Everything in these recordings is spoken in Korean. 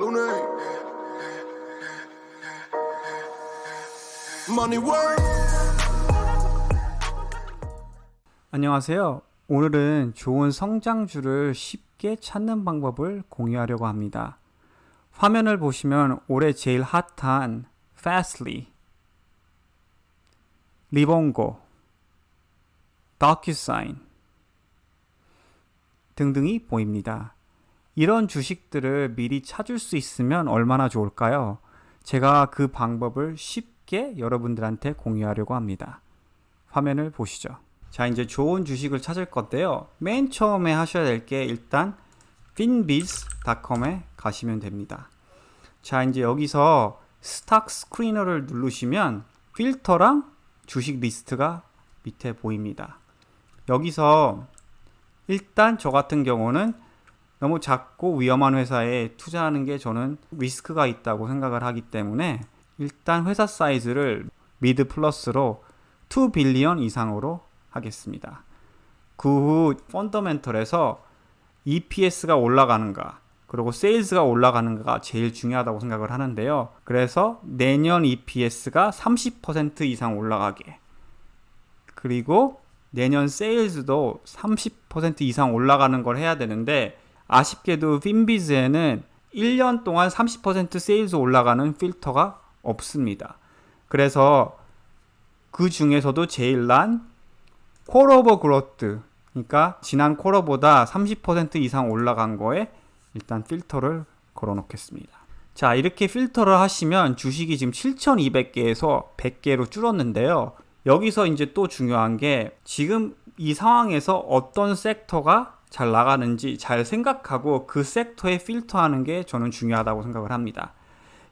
Luna. Money work. 안녕하세요. 오늘은 좋은 성장주를 쉽게 찾는 방법을 공유하려고 합니다. 화면을 보시면 올해 제일 핫한 Fastly, 리본고, DocuSign 등등이 보입니다. 이런 주식들을 미리 찾을 수 있으면 얼마나 좋을까요? 제가 그 방법을 쉽게 여러분들한테 공유하려고 합니다. 화면을 보시죠. 자, 이제 좋은 주식을 찾을 건데요. 맨 처음에 하셔야 될 게 일단 finbiz.com에 가시면 됩니다. 자, 이제 여기서 스탁 스크리너를 누르시면 필터랑 주식 리스트가 밑에 보입니다. 여기서 일단 저 같은 경우는 너무 작고 위험한 회사에 투자하는 게 저는 리스크가 있다고 생각을 하기 때문에 일단 회사 사이즈를 미드 플러스로 2 빌리언 이상으로 하겠습니다. 그 후 펀더멘털에서 EPS가 올라가는가 그리고 세일즈가 올라가는가가 제일 중요하다고 생각을 하는데요. 그래서 내년 EPS가 30% 이상 올라가게 그리고 내년 세일즈도 30% 이상 올라가는 걸 해야 되는데 아쉽게도 핀비즈에는 1년 동안 30% 세일즈 올라가는 필터가 없습니다. 그래서 그 중에서도 제일 난 콜 오버 그로트 그러니까 지난 콜어보다 30% 이상 올라간 거에 일단 필터를 걸어 놓겠습니다. 자, 이렇게 필터를 하시면 주식이 지금 7,200개에서 100개로 줄었는데요. 여기서 이제 또 중요한 게 지금 이 상황에서 어떤 섹터가 잘 나가는지 잘 생각하고 그 섹터에 필터하는 게 저는 중요하다고 생각을 합니다.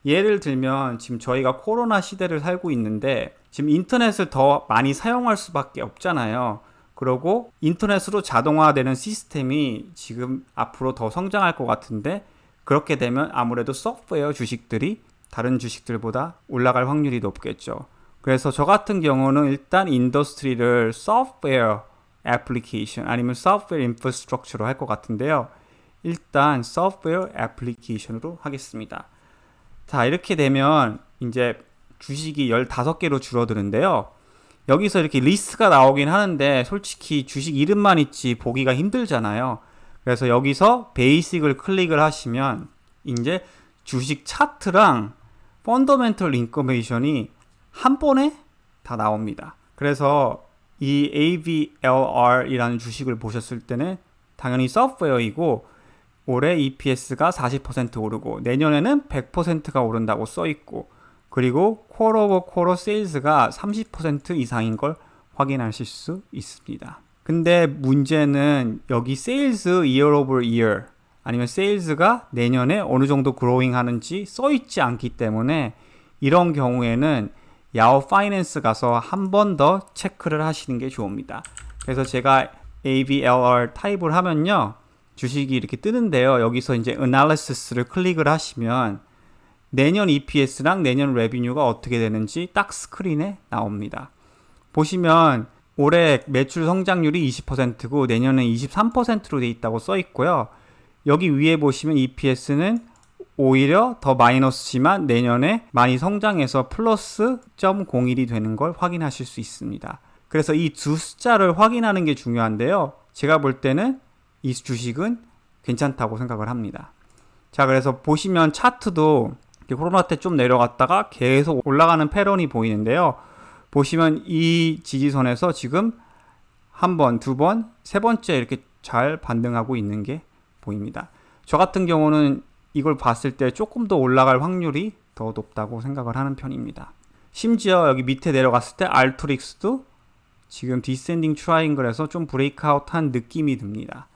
예를 들면 지금 저희가 코로나 시대를 살고 있는데 지금 인터넷을 더 많이 사용할 수밖에 없잖아요. 그리고 인터넷으로 자동화되는 시스템이 지금 앞으로 더 성장할 것 같은데 그렇게 되면 아무래도 소프트웨어 주식들이 다른 주식들보다 올라갈 확률이 높겠죠. 그래서 저 같은 경우는 일단 인더스트리를 소프트웨어 애플리케이션 아니면 소프트웨어 인프라스트럭처로 할 것 같은데요. 일단 소프트웨어 애플리케이션으로 하겠습니다. 자, 이렇게 되면 이제 주식이 15개로 줄어드는데요. 여기서 이렇게 리스트가 나오긴 하는데 솔직히 주식 이름만 있지 보기가 힘들잖아요. 그래서 여기서 베이직을 클릭을 하시면 이제 주식 차트랑 펀더멘털 인포메이션이 한 번에 다 나옵니다. 그래서 이 AVLR이라는 주식을 보셨을 때는 당연히 소프트웨어이고 올해 EPS가 40% 오르고 내년에는 100%가 오른다고 써 있고 그리고 쿼터 오버 쿼터 세일즈가 30% 이상인 걸 확인하실 수 있습니다. 근데 문제는 여기 세일즈 year over year 아니면 세일즈가 내년에 어느 정도 그로잉 하는지 써 있지 않기 때문에 이런 경우에는 야오 파이낸스 가서 한 번 더 체크를 하시는 게 좋습니다. 그래서 제가 ABLR 타입을 하면요. 주식이 이렇게 뜨는데요. 여기서 이제 analysis를 클릭을 하시면 내년 EPS랑 내년 레비뉴가 어떻게 되는지 딱 스크린에 나옵니다. 보시면 올해 매출 성장률이 20%고 내년은 23%로 돼 있다고 써 있고요. 여기 위에 보시면 EPS는 오히려 더 마이너스지만 내년에 많이 성장해서 플러스 0.01이 되는 걸 확인하실 수 있습니다. 그래서 이 두 숫자를 확인하는 게 중요한데요. 제가 볼 때는 이 주식은 괜찮다고 생각을 합니다. 자, 그래서 보시면 차트도 코로나 때 좀 내려갔다가 계속 올라가는 패런이 보이는데요. 보시면 이 지지선에서 지금 한 번, 두 번, 세 번째 이렇게 잘 반등하고 있는 게 보입니다. 저 같은 경우는 이걸 봤을 때 조금 더 올라갈 확률이 더 높다고 생각을 하는 편입니다. 심지어 여기 밑에 내려갔을 때 알트릭스도 지금 디센딩 트라이앵글에서 좀 브레이크아웃 한 느낌이 듭니다.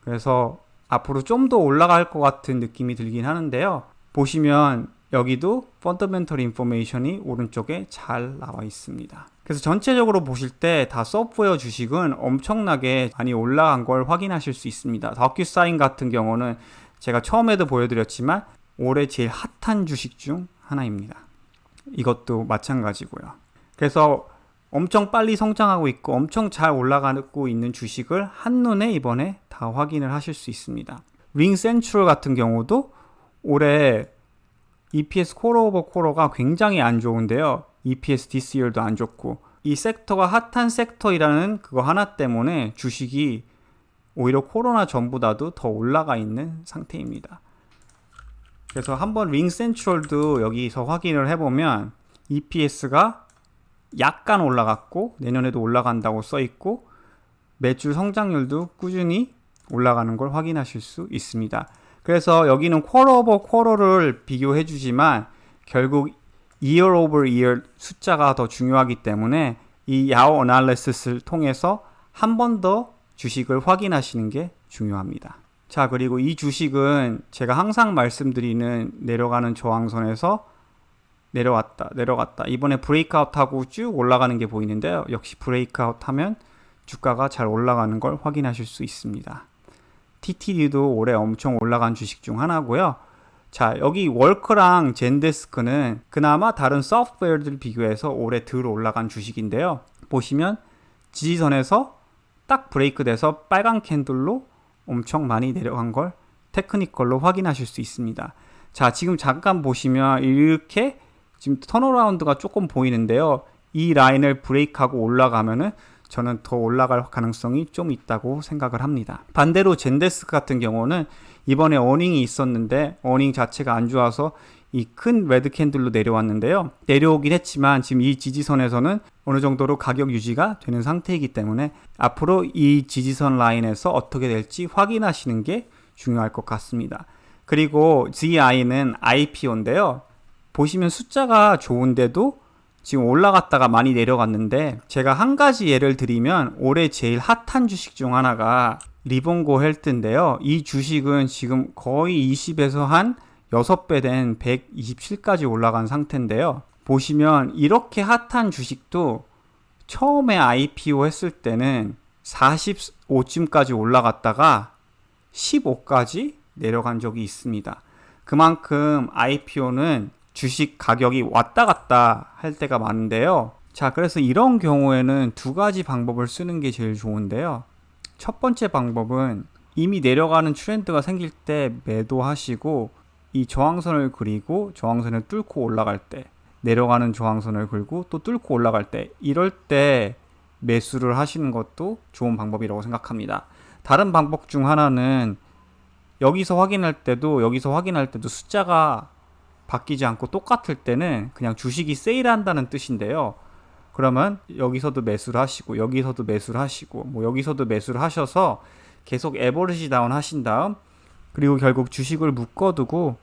그래서 앞으로 좀 더 올라갈 것 같은 느낌이 들긴 하는데요. 보시면 여기도 펀더멘털 인포메이션이 오른쪽에 잘 나와 있습니다. 그래서 전체적으로 보실 때 다 소프트웨어 주식은 엄청나게 많이 올라간 걸 확인하실 수 있습니다. 더큐사인 같은 경우는 제가 처음에도 보여드렸지만 올해 제일 핫한 주식 중 하나입니다. 이것도 마찬가지고요. 그래서 엄청 빨리 성장하고 있고 엄청 잘 올라가고 있는 주식을 한눈에 이번에 다 확인을 하실 수 있습니다. 링 센트럴 같은 경우도 올해 EPS 코어 오버 코어가 굉장히 안 좋은데요. EPS DCR도 안 좋고 이 섹터가 핫한 섹터이라는 그거 하나 때문에 주식이 오히려 코로나 전보다도 더 올라가 있는 상태입니다. 그래서 한번 링 센트럴도 여기서 확인을 해보면 EPS가 약간 올라갔고 내년에도 올라간다고 써 있고 매출 성장률도 꾸준히 올라가는 걸 확인하실 수 있습니다. 그래서 여기는 쿼터 오버 쿼터를 비교해 주지만 결국 year over 숫자가 더 중요하기 때문에 이 야오 어널리시스를 통해서 한 번 더 주식을 확인하시는 게 중요합니다. 자, 그리고 이 주식은 제가 항상 말씀드리는 내려가는 저항선에서 내려왔다, 내려갔다. 이번에 브레이크아웃 하고 쭉 올라가는 게 보이는데요. 역시 브레이크아웃 하면 주가가 잘 올라가는 걸 확인하실 수 있습니다. TTD도 올해 엄청 올라간 주식 중 하나고요. 자, 여기 월크랑 젠데스크는 그나마 다른 소프트웨어들 비교해서 올해 덜 올라간 주식인데요. 보시면 지지선에서 딱 브레이크 돼서 빨간 캔들로 엄청 많이 내려간 걸 테크니컬로 확인하실 수 있습니다. 자, 지금 잠깐 보시면 이렇게 지금 턴어라운드가 조금 보이는데요. 이 라인을 브레이크하고 올라가면은 저는 더 올라갈 가능성이 좀 있다고 생각을 합니다. 반대로 젠데스 같은 경우는 이번에 어닝이 있었는데 어닝 자체가 안 좋아서 이 큰 레드 캔들로 내려왔는데요. 내려오긴 했지만 지금 이 지지선에서는 어느 정도로 가격 유지가 되는 상태이기 때문에 앞으로 이 지지선 라인에서 어떻게 될지 확인하시는 게 중요할 것 같습니다. 그리고 GI는 IPO인데요. 보시면 숫자가 좋은데도 지금 올라갔다가 많이 내려갔는데 제가 한 가지 예를 드리면 올해 제일 핫한 주식 중 하나가 리본고 헬트인데요. 이 주식은 지금 거의 20에서 한 6배 된 127까지 올라간 상태인데요. 보시면 이렇게 핫한 주식도 처음에 IPO 했을 때는 45쯤까지 올라갔다가 15까지 내려간 적이 있습니다. 그만큼 IPO는 주식 가격이 왔다 갔다 할 때가 많은데요. 자, 그래서 이런 경우에는 두 가지 방법을 쓰는 게 제일 좋은데요. 첫 번째 방법은 이미 내려가는 트렌드가 생길 때 매도하시고 이 저항선을 그리고 저항선을 뚫고 올라갈 때 내려가는 저항선을 그리고 또 뚫고 올라갈 때 이럴 때 매수를 하시는 것도 좋은 방법이라고 생각합니다. 다른 방법 중 하나는 여기서 확인할 때도 여기서 확인할 때도 숫자가 바뀌지 않고 똑같을 때는 그냥 주식이 세일한다는 뜻인데요. 그러면 여기서도 매수를 하시고 여기서도 매수를 하시고 뭐 여기서도 매수를 하셔서 계속 에버리지 다운 하신 다음 그리고 결국 주식을 묶어두고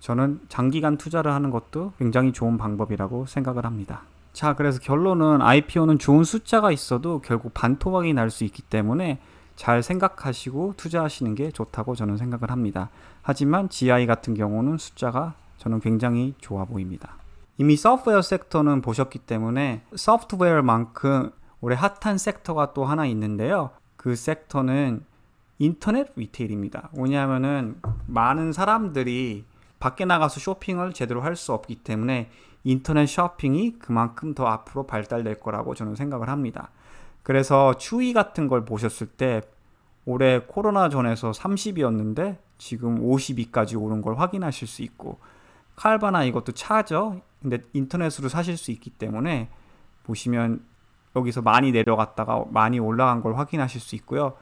저는 장기간 투자를 하는 것도 굉장히 좋은 방법이라고 생각을 합니다. 자, 그래서 결론은 IPO는 좋은 숫자가 있어도 결국 반토막이 날 수 있기 때문에 잘 생각하시고 투자하시는 게 좋다고 저는 생각을 합니다. 하지만 GI 같은 경우는 숫자가 저는 굉장히 좋아 보입니다. 이미 소프트웨어 섹터는 보셨기 때문에 소프트웨어만큼 올해 핫한 섹터가 또 하나 있는데요. 그 섹터는 인터넷 리테일입니다. 왜냐하면은 많은 사람들이 밖에 나가서 쇼핑을 제대로 할 수 없기 때문에 인터넷 쇼핑이 그만큼 더 앞으로 발달될 거라고 저는 생각을 합니다. 그래서 추위 같은 걸 보셨을 때 올해 코로나 전에서 30이었는데 지금 52까지 오른 걸 확인하실 수 있고 칼바나 이것도 차죠. 근데 인터넷으로 사실 수 있기 때문에 보시면 여기서 많이 내려갔다가 많이 올라간 걸 확인하실 수 있고요.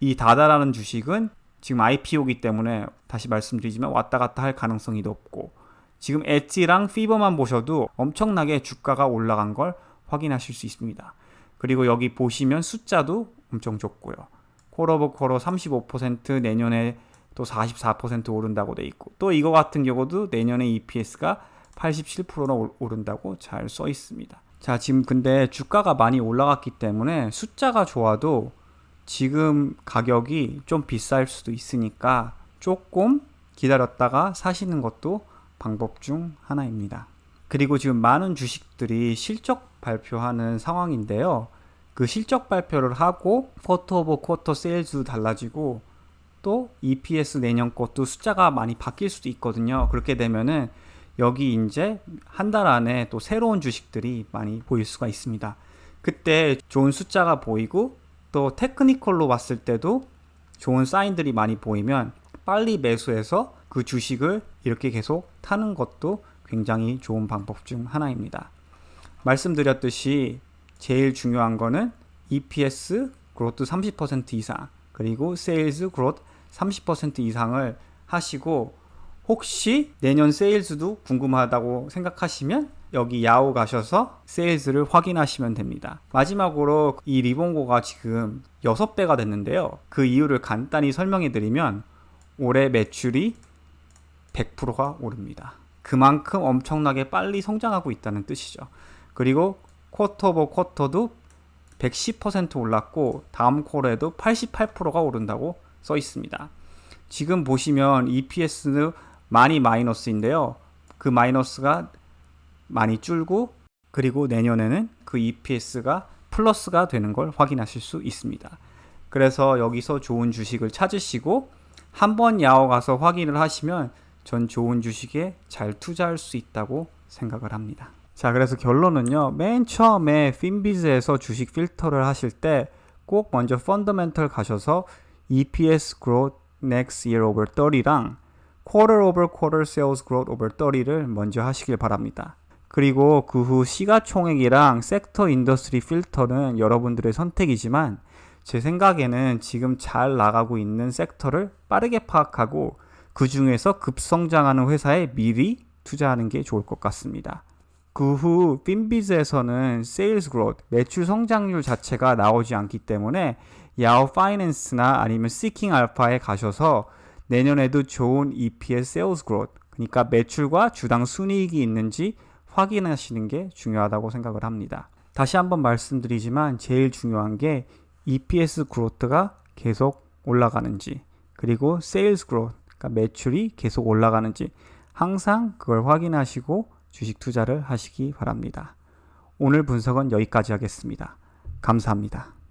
이 다다라는 주식은 지금 IPO기 때문에 다시 말씀드리지만 왔다 갔다 할 가능성이 높고 지금 엣지랑 피버만 보셔도 엄청나게 주가가 올라간 걸 확인하실 수 있습니다. 그리고 여기 보시면 숫자도 엄청 좋고요. 콜오버 콜어 35% 내년에 또 44% 오른다고 돼 있고 또 이거 같은 경우도 내년에 EPS가 87%나 오른다고 잘 써 있습니다. 자, 지금 근데 주가가 많이 올라갔기 때문에 숫자가 좋아도 지금 가격이 좀 비쌀 수도 있으니까 조금 기다렸다가 사시는 것도 방법 중 하나입니다. 그리고 지금 많은 주식들이 실적 발표하는 상황인데요. 그 실적 발표를 하고 쿼터 오버 쿼터 세일즈도 달라지고 또 EPS 내년 것도 숫자가 많이 바뀔 수도 있거든요. 그렇게 되면은 여기 이제 한 달 안에 또 새로운 주식들이 많이 보일 수가 있습니다. 그때 좋은 숫자가 보이고 또 테크니컬로 봤을 때도 좋은 사인들이 많이 보이면 빨리 매수해서 그 주식을 이렇게 계속 타는 것도 굉장히 좋은 방법 중 하나입니다. 말씀드렸듯이 제일 중요한 거는 EPS 그로트 30% 이상 그리고 세일즈 그로트 30% 이상을 하시고 혹시 내년 세일즈도 궁금하다고 생각하시면 여기 야오 가셔서 세일즈를 확인하시면 됩니다. 마지막으로 이 리본고가 지금 6배가 됐는데요. 그 이유를 간단히 설명해 드리면 올해 매출이 100%가 오릅니다. 그만큼 엄청나게 빨리 성장하고 있다는 뜻이죠. 그리고 쿼터 오버 쿼터도 110% 올랐고 다음 쿼터에도 88%가 오른다고 써 있습니다. 지금 보시면 EPS는 많이 마이너스인데요. 그 마이너스가 많이 줄고 그리고 내년에는 그 EPS가 플러스가 되는 걸 확인하실 수 있습니다. 그래서 여기서 좋은 주식을 찾으시고 한 번 야오 가서 확인을 하시면 전 좋은 주식에 잘 투자할 수 있다고 생각을 합니다. 자, 그래서 결론은요. 맨 처음에 핀비즈에서 주식 필터를 하실 때 꼭 먼저 펀더멘털 가셔서 EPS growth next year over 30랑 quarter over quarter sales growth over 30를 먼저 하시길 바랍니다. 그리고 그 후 시가총액이랑 섹터 인더스트리 필터는 여러분들의 선택이지만 제 생각에는 지금 잘 나가고 있는 섹터를 빠르게 파악하고 그 중에서 급성장하는 회사에 미리 투자하는 게 좋을 것 같습니다. 그 후 핀비즈에서는 세일즈 그로트, 매출 성장률 자체가 나오지 않기 때문에 야오 파이낸스나 아니면 시킹 알파에 가셔서 내년에도 좋은 EPS 세일즈 그로트, 그러니까 매출과 주당 순이익이 있는지 확인하시는 게 중요하다고 생각을 합니다. 다시 한번 말씀드리지만 제일 중요한 게 EPS 그로트가 계속 올라가는지 그리고 세일즈 그로트, 그러니까 매출이 계속 올라가는지 항상 그걸 확인하시고 주식 투자를 하시기 바랍니다. 오늘 분석은 여기까지 하겠습니다. 감사합니다.